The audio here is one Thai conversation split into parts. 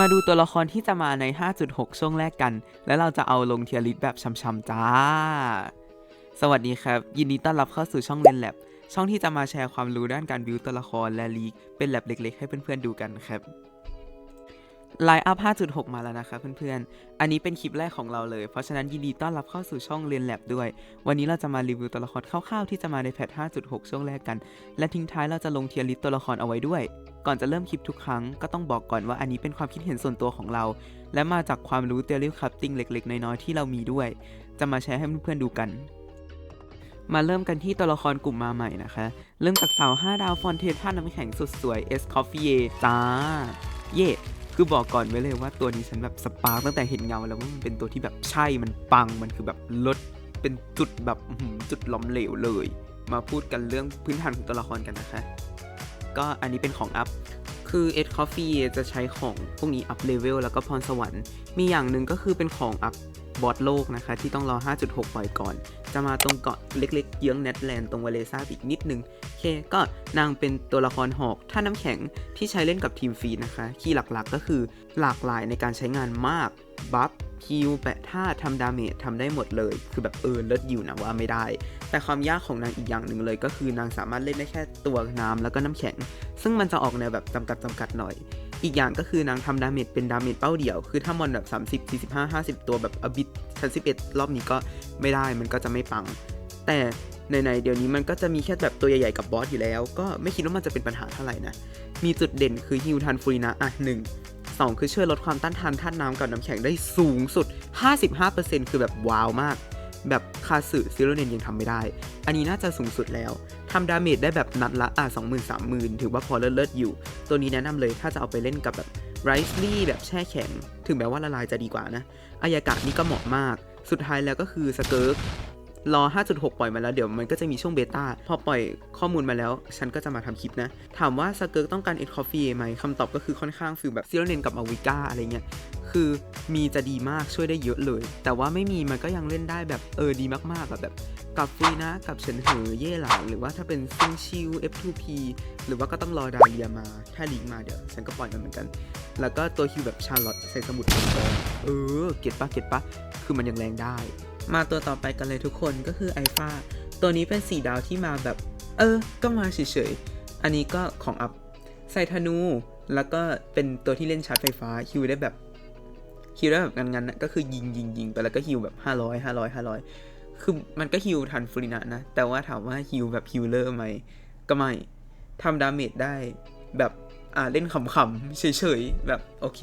มาดูตัวละครที่จะมาใน 5.6 ช่วงแรกกัน แล้วเราจะเอาลงเทียริสแบบช้ำๆจ้า สวัสดีครับ ยินดีต้อนรับเข้าสู่ช่องเลนแลบช่องที่จะมาแชร์ความรู้ด้านการบิวตัวละครและลีก เป็นแลบเล็กๆ ให้เพื่อนๆดูกันครับ ไลน์อัพ 5.6 มาแล้วนะครับเพื่อนๆ อันนี้เป็นคลิปแรกของเราเลย เพราะฉะนั้นยินดีต้อนรับเข้าสู่ช่องเรียนแลบด้วย วันนี้เราจะมารีวิวตัวละครคร่าวๆ ที่จะมาในแพท 5.6 ช่วงแรกกัน และทิ้งท้ายเราจะลงเทียร์ลิสต์ตัวละครเอาไว้ด้วย ก่อนจะเริ่มคลิปทุกครั้งก็ต้องบอกก่อนว่าอันนี้เป็นความคิดเห็นส่วนตัวของเรา และมาจากความรู้เทอรี่คัพติ้งเล็ก ๆ น้อยๆ ที่เรามีด้วย จะมาแชร์ให้เพื่อนๆดูกันมาเริ่มกันที่ตัวละครกลุ่มมาใหม่นะคะ เริ่มจากสาว 5 ดาวฟอนเทท่าน้ำแข็งสุดสวยเอสคอฟฟี่จ้า เย่ คือบอกก่อนไว้เลยว่าตัวนี้ฉันแบบสปาร์กตั้งแต่เห็นเงาแล้วว่ามันเป็นตัวที่แบบใช่มันปังมันคือแบบลดเป็นจุดแบบจุดล้มเหลวเลย มาพูดกันเรื่องพื้นฐานของตัวละครกันนะคะ ก็อันนี้เป็นของอัพคือเอ็ดคอฟฟี่จะใช้ของพวกนี้อัพเลเวลแล้วก็พรสวรรค์ มีอย่างหนึ่งก็คือเป็นของอัพ บอสโลกนะคะ ที่ต้องรอ 5.6ปล่อยก่อน จะมาตรงเกาะเล็กๆ เยื้องเนตแลนด์ตรงวาเลซ่าอีกนิดนึงโอเค ก็นางเป็นตัวละครหอกท่าน้ำแข็งที่ใช้เล่นกับทีมฟีดนะคะ คีย์หลักๆ ก็คือหลากหลายในการใช้งานมาก บัฟฮิลแปะท่าทำดาเมจทำได้หมดเลย คือแบบเออเลิศอยู่นะว่าไม่ได้ แต่ความยากของนางอีกอย่างหนึ่งเลย ก็คือนางสามารถเล่นได้แค่ตัวน้ำแล้วก็น้ำแข็ง ซึ่งมันจะออกแนวแบบจำกัดจำกัดหน่อย อีกอย่างก็คือนางทำดาเมจเป็นดาเมจเป้าเดี่ยว คือถ้ามอนแบบ 30 45 50 ตัวแบบอบิทชั้น11 รอบนี้ก็ไม่ได้มันก็จะไม่ปัง แต่ในๆเดี๋ยวนี้มันก็จะมีแค่แบบตัวใหญ่ๆกับบอสอยู่แล้ว ก็ไม่คิดว่ามันจะเป็นปัญหาเท่าไหร่นะ มีจุดเด่นคือฮิวทันฟูรินะอะหนึ่งสองคือช่วยลดความต้านทานธาตุน้ำกับน้ำแข็งได้สูงสุด 55%คือแบบว้าวมาก แบบคาสึซิโรเนนยังทำไม่ได้ อันนี้น่าจะสูงสุดแล้ว ทำดาเมจได้แบบนัดละอะ20,000 30,000ถือว่าพอเลิศๆอยู่ ตัวนี้แนะนำเลยถ้าจะเอาไปเล่นกับแบบไรซ์ลี่แบบแช่แข็ง ถึงแม้ว่าละลายจะดีกว่านะอายากะนี่ก็เหมาะมาก สุดท้ายแล้วก็คือสเกิร์กรอ 5.6 ปล่อยมาแล้ว เดี๋ยวมันก็จะมีช่วงเบต้า พอปล่อยข้อมูลมาแล้ว ฉันก็จะมาทำคลิปนะ ถามว่าสเกิร์กต้องการเอ็ดคอฟฟี่ไหมคำตอบก็คือค่อนข้างฟิลแบบซิโรเนนกับมาวิก้าอะไรเงี้ย คือ มีจะดีมากช่วยได้เยอะเลย แต่ว่าไม่มีมันก็ยังเล่นได้แบบเออดีมากๆอะแบบกับฟรีนะกับเฉินเหอเย่หลานหรือว่าถ้าเป็นซิงชิว F2P หรือว่าก็ต้องรอดาเลียมา ถ้าลิงก์มาเดี๋ยวฉันก็ปล่อยมันเหมือนกัน แล้วก็ตัวฮิวแบบชาร์ลอตใส่สมุดเออเก็ตปะเก็ตปะคือมันยังแรงได้ มาตัวต่อไปกันเลยทุกคนก็คือไอฟาตัวนี้เป็นสีดาวที่มาแบบ เออ ก็มาเฉยๆ อันนี้ก็ของอัพใส่ธนู แล้วก็เป็นตัวที่เล่นชาร์จไฟฟ้าฮิวได้แบบ ฮิวได้แบบงันๆนะก็คือยิงยิงยิงไปแล้วก็ฮิวแบบ500 500 500คือมันก็ฮิวทันฟรีนะนะ แต่ว่าถามว่าฮิวแบบฮิวเลอร์ไหมก็ไม่ทำดาเมจได้แบบอ่าเล่นขำๆเฉยๆ แบบโอเค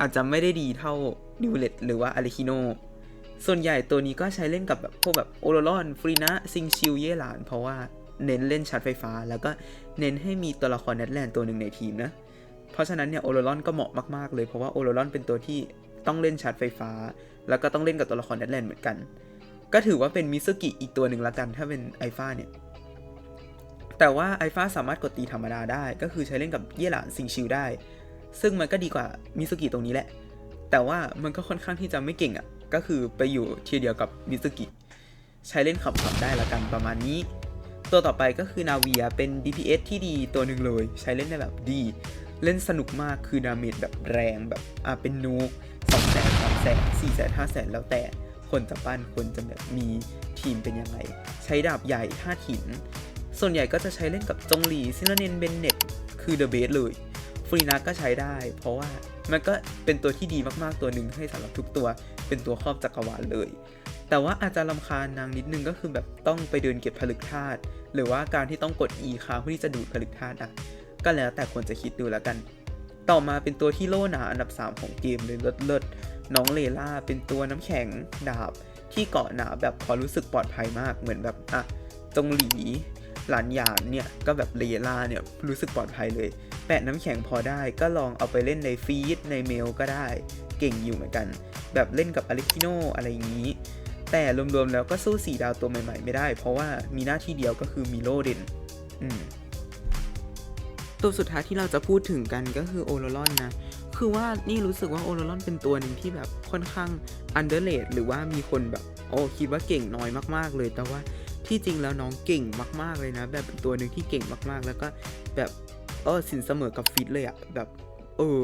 อาจจะไม่ได้ดีเท่าดิวเลตหรือว่าอาริคิโนส่วนใหญ่ตัวนี้ก็ใช้เล่นกับแบบพวกแบบโอโรลอนฟรีนะซิงชิวเย่หลาน เพราะว่าเน้นเล่นชาร์จไฟฟ้า แล้วก็เน้นให้มีตัวละครเนตแลนด์ตัวหนึ่งในทีมนะ เพราะฉะนั้นเนี่ยโอโรลอนก็เหมาะมากๆเลย เพราะว่าโอโรลอนเป็นตัวที่ต้องเล่นชาร์จไฟฟ้า แล้วก็ต้องเล่นกับตัวละครเนตแลนด์เหมือนกัน ก็ถือว่าเป็นมิซุกิอีกตัวหนึ่งละกันถ้าเป็นไอฟ้าเนี่ยแต่ว่าไอฟ้าสามารถกดตีธรรมดาได้ ก็คือใช้เล่นกับเย่หลานซิงชิวได้ ซึ่งมันก็ดีกว่ามิซุกิตรงนี้แหละ แต่ว่ามันก็ค่อนข้างที่จะไม่เก่งอะ่ะก็คือไปอยู่ทีเดียวกับมิซุกิใช้เล่นขับๆได้ละกันประมาณนี้ ตัวต่อไปก็คือนาเวียเป็น DPS ที่ดีตัวหนึ่งเลย ใช้เล่นได้แบบดี เล่นสนุกมากคือดาเมจแบบแรงแบบอะเป็นนูกสองแสนสามแสนสี่แสนห้าแสนแล้วแต่คนจะปั้นคนจะแบบมีทีมเป็นยังไง ใช้ดาบใหญ่ท่าถิน ส่วนใหญ่ก็จะใช้เล่นกับจงหลีซิลเนนเบนเน็ตคือเดอะเบสเลยฟรีนัก็ใช้ได้ เพราะว่ามันก็เป็นตัวที่ดีมากๆตัวหนึ่งให้สำหรับทุกตัว เป็นตัวครอบจักรวาลเลย แต่ว่าอาจจะลำคาญนางนิดนึงก็คือแบบต้องไปเดินเก็บผลึกธาตุหรือว่าการที่ต้องกด E ค้างเพื่อที่จะดูดผลึกธาตุอะ ก็แล้วแต่คนจะคิดดูแล้วกัน ต่อมาเป็นตัวที่โล่หนาอันดับ 3 ของเกมเลยเลิศเลิศน้องเลล่าเป็นตัวน้ำแข็งดาบ ที่เกาะหนาแบบพอรู้สึกปลอดภัยมากเหมือนแบบอะจงหลีหลานหยานเนี่ยก็แบบเลล่าเนี่ยรู้สึกปลอดภัยเลย แปะน้ำแข็งพอได้ก็ลองเอาไปเล่นในฟีดในเมลก็ได้ เก่งอยู่เหมือนกัน แบบเล่นกับอเล็กคิโนอะไรอย่างนี้ แต่รวมๆแล้วก็สู้สีดาวตัวใหม่ๆ ไม่ได้ เพราะว่ามีหน้าที่เดียวก็คือมีโลเดนอืม ตัวสุดท้ายที่เราจะพูดถึงกันก็คือโอโรลอนนะ คือว่านี่รู้สึกว่าโอโรลอนเป็นตัวหนึ่งที่แบบค่อนข้างอันเดอร์เลดหรือว่ามีคนแบบโอ้คิดว่าเก่งน้อยมากๆเลย แต่ว่าที่จริงแล้วน้องเก่งมาก ๆเลยนะ แบบเป็นตัวหนึ่งที่เก่งมากๆ แล้วก็แบบเออสินเสมอกับฟิตเลยอะแบบเออ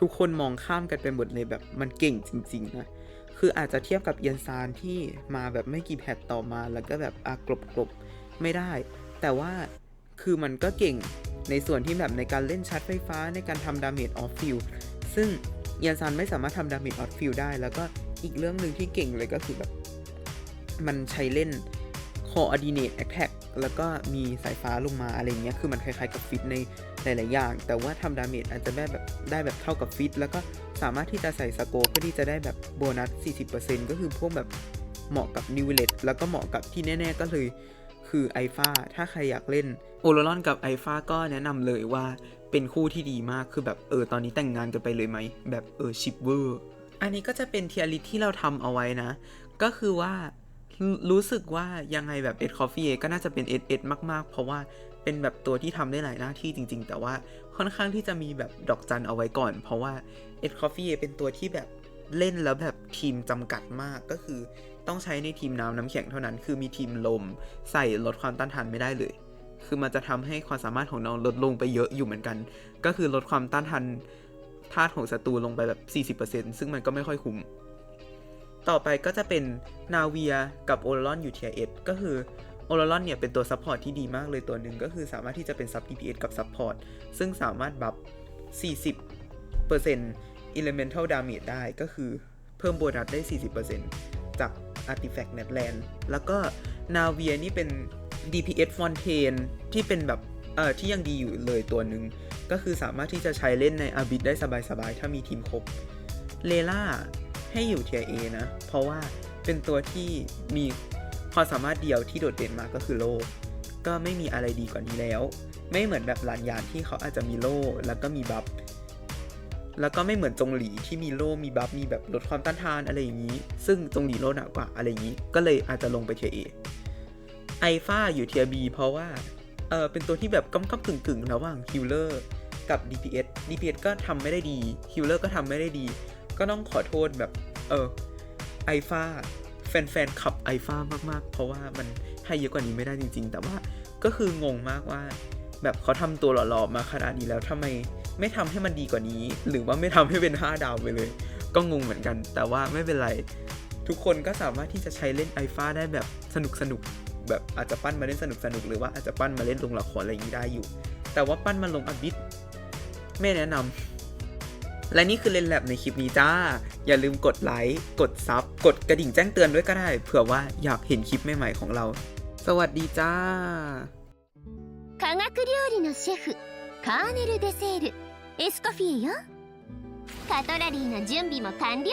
ทุกคนมองข้ามกันไปหมดเลยแบบมันเก่งจริงๆนะคืออาจจะเทียบกับเอียนซานที่มาแบบไม่กี่แพทต่อมาแล้วก็แบบอากรบกรบๆไม่ได้ แต่ว่าคือมันก็เก่ง ในส่วนที่แบบในการเล่นชาร์จไฟฟ้าในการทำดาเมจออฟฟิลซึ่งเอียนซานไม่สามารถทำดาเมจออฟฟิลได้ แล้วก็อีกเรื่องหนึ่งที่เก่งเลยก็คือแบบ มันใช้เล่น coordinate attack แล้วก็มีสายฟ้าลงมาอะไรเงี้ย คือมันคล้ายๆกับฟิตในหลายๆอย่าง แต่ว่าทำดาเมจอาจจะได้แบบได้แบบเท่ากับฟิต แล้วก็สามารถที่จะใส่สโคปเพื่อที่จะได้แบบโบนัส 40%ก็คือพวกแบบเหมาะกับนิวเลตแล้วก็เหมาะกับที่แน่ ๆ ก็เลย คือไอฟาถ้าใครอยากเล่นโอโรลอนกับไอฟาก็แนะนำเลยว่าเป็นคู่ที่ดีมากคือแบบเออตอนนี้แต่งงานกันไปเลยไหมแบบเออชิปเวอร์อันนี้ก็จะเป็นเทียริที่เราทำเอาไว้นะ ก็คือว่ารู้สึกว่ายังไงแบบเอ็ดคอฟฟี่ก็น่าจะเป็นเอ็ดเอ็ดมาก ๆ เพราะว่าเป็นแบบตัวที่ทำได้หลายหน้าที่จริง ๆ แต่ว่าค่อนข้างที่จะมีแบบดอกจันเอาไว้ก่อน เพราะว่าเอ็ดคอฟฟี่เป็นตัวที่แบบเล่นแล้วแบบทีมจำกัดมากก็คือ ต้องใช้ในทีมน้ำน้ำแข็งเท่านั้น คือมีทีมลมใส่ลดความต้านทานไม่ได้เลย คือมันจะทำให้ความสามารถของน้องลดลงไปเยอะอยู่เหมือนกัน ก็คือลดความต้านทานธาตุของศัตรูลงไปแบบ 40%ซึ่งมันก็ไม่ค่อยคุ้ม ต่อไปก็จะเป็นนาเวียกับโอลอนอยู่เทียเอก็คือโอลอนเนี่ยเป็นตัวซัพพอร์ตที่ดีมากเลยตัวหนึ่งก็คือสามารถที่จะเป็นซับ DPS กับซัพพอร์ตซึ่งสามารถบัฟ 40% Elemental Damage ได้ก็คือเพิ่มโบนัสได้ 40%จาก Artifact Netland แล้วก็นาเวียนี่เป็น DPS Fontaine ที่เป็นแบบเอ่อที่ยังดีอยู่เลยตัวหนึ่ง ก็คือสามารถที่จะใช้เล่นในอาบิดได้สบายๆ ถ้ามีทีมครบเลล่าให้อยู่เทียเอนะ เพราะว่าเป็นตัวที่มีความสามารถเดียวที่โดดเด่นมากก็คือโล่ก็ไม่มีอะไรดีกว่านี้แล้ว ไม่เหมือนแบบหลานยานที่เขาอาจจะมีโล่แล้วก็มีบัฟ แล้วก็ไม่เหมือนจงหลีที่มีโล่มีบัฟมีแบบลดความต้านทานอะไรอย่างนี้ ซึ่งจงหลีโล่หนากกว่าอะไรอย่างนี้ ก็เลยอาจจะลงไปเทียเอไอฟ้าอยู่เทียบีเพราะว่าเออเป็นตัวที่แบบก้ำก้ำกึ่งกึ่งๆระหว่างฮิลเลอร์กับ DPS DPS ก็ทำไม่ได้ดีฮิลเลอร์ก็ทำไม่ได้ดี ก็ต้องขอโทษแบบเออไอฟ้าแฟนๆขับไอฟ้ามากๆ เพราะว่ามันให้เยอะกว่านี้ไม่ได้จริง ๆ แต่ว่าก็คืองงมากว่า แบบเขาทำตัวหล่อๆมาขนาดนี้แล้วทำไม ไม่ทำให้มันดีกว่านี้ หรือว่าไม่ทำให้เป็น 5 ดาวไปเลย ก็งงเหมือนกัน แต่ว่าไม่เป็นไร ทุกคนก็สามารถที่จะใช้เล่นไอฟ้าได้แบบสนุกสนุกๆแบบอาจจะปั้นมาเล่นสนุกสนุกๆหรือว่าอาจจะปั้นมาเล่นลงละครอะไรอย่างนี้ได้อยู่ แต่ว่าปั้นมาลงอบิดไม่แนะนำ และนี่คือเลนแลบในคลิปนี้จ้า อย่าลืมกดไลค์ กดซับ กดกระดิ่งแจ้งเตือนด้วยก็ได้ เผื่อว่าอยากเห็นคลิปใหม่ๆของเรา สวัสดีจ้า 科学料理のシェフカーネル・デセール エスコフィエよ。カトラリーの準備も完了。